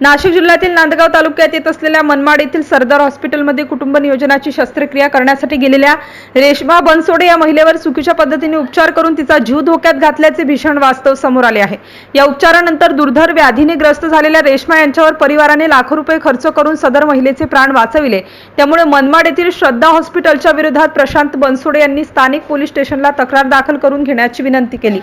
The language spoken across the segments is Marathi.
नाशिक जिल्ह्यातील नांदगाव तालुक्यात येत असलेल्या मनमाड येथील सरदार हॉस्पिटलमध्ये कुटुंब नियोजनाची शस्त्रक्रिया करण्यासाठी गेलेल्या रेश्मा बनसोडे या महिलेवर चुकीच्या पद्धतीने उपचार करून तिचा जीव धोक्यात घातल्याचे भीषण वास्तव समोर आले आहे. या उपचारानंतर दुर्धर व्याधीने ग्रस्त झालेल्या रेश्मा यांच्यावर परिवाराने लाखो रुपये खर्च करून सदर महिलेचे प्राण वाचविले. त्यामुळे मनमाड येथील श्रद्धा हॉस्पिटलच्या विरोधात प्रशांत बनसोडे यांनी स्थानिक पोलीस स्टेशनला तक्रार दाखल करून घेण्याची विनंती केली.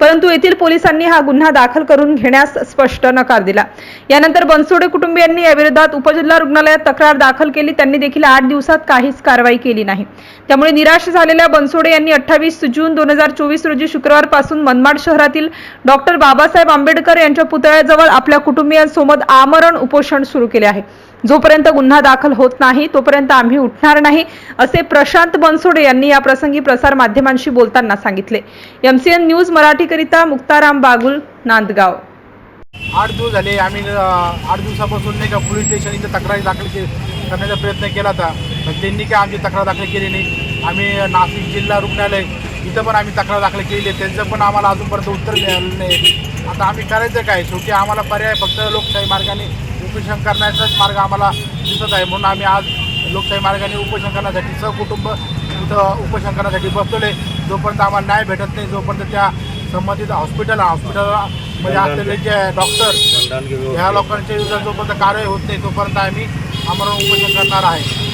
परंतु येथील पोलिसांनी हा गुन्हा दाखल करून घेण्यास स्पष्ट नकार दिला. यानंतर बनसोडे कुटुंबियांनी याविरोधात उपजिल्हा रुग्णालयात तक्रार दाखल केली. त्यांनी देखील आठ दिवसात काहीच कारवाई केली नाही. त्यामुळे निराश झालेल्या बनसोडे यांनी अठ्ठावीस जून दोन हजार चोवीस रोजी शुक्रवारपासून मनमाड शहरातील डॉक्टर बाबासाहेब आंबेडकर यांच्या पुतळ्याजवळ आपल्या कुटुंबियांसोबत आमरण उपोषण सुरू केले आहे. जोपर्यंत गुन्हा दाखल होत नाही तोपर्यंत आम्ही उठणार नाही असे प्रशांत बनसोडे यांनी या प्रसंगी प्रसार माध्यमांशी बोलताना सांगितले. एमसीएन न्यूज मराठीकरिता मुक्ताराम बागुल नांदगाव. आठ दिवस झाले आम्ही आठ दिवसापासून नाही का पोलीस स्टेशन इथं तक्रारी दाखल के करण्याचा प्रयत्न केला होता. पण त्यांनी काय आमची तक्रार दाखल केली नाही. आम्ही नाशिक जिल्हा रुग्णालय इथं पण आम्ही तक्रार दाखल केली. आहे त्यांचं पण आम्हाला अजूनपर्यंत उत्तर मिळालं नाही. आता आम्ही करायचं काय? शेवटी आम्हाला पर्याय फक्त लोकशाही मार्गाने उपोषण करण्याचाच मार्ग आम्हाला दिसत आहे. म्हणून आम्ही आज लोकशाही मार्गाने उपोषण करण्यासाठी सहकुटुंब इथं उपोषण करण्यासाठी बसवले जोपर्यंत आम्हाला न्याय भेटत नाही जोपर्यंत त्या संबंधित हॉस्पिटल हॉस्पिटलमध्ये असलेले जे डॉक्टर ह्या लोकांच्या विरुद्ध जोपर्यंत कारवाई होत नाही तोपर्यंत आम्ही आमरण उपोषण करणार आहे.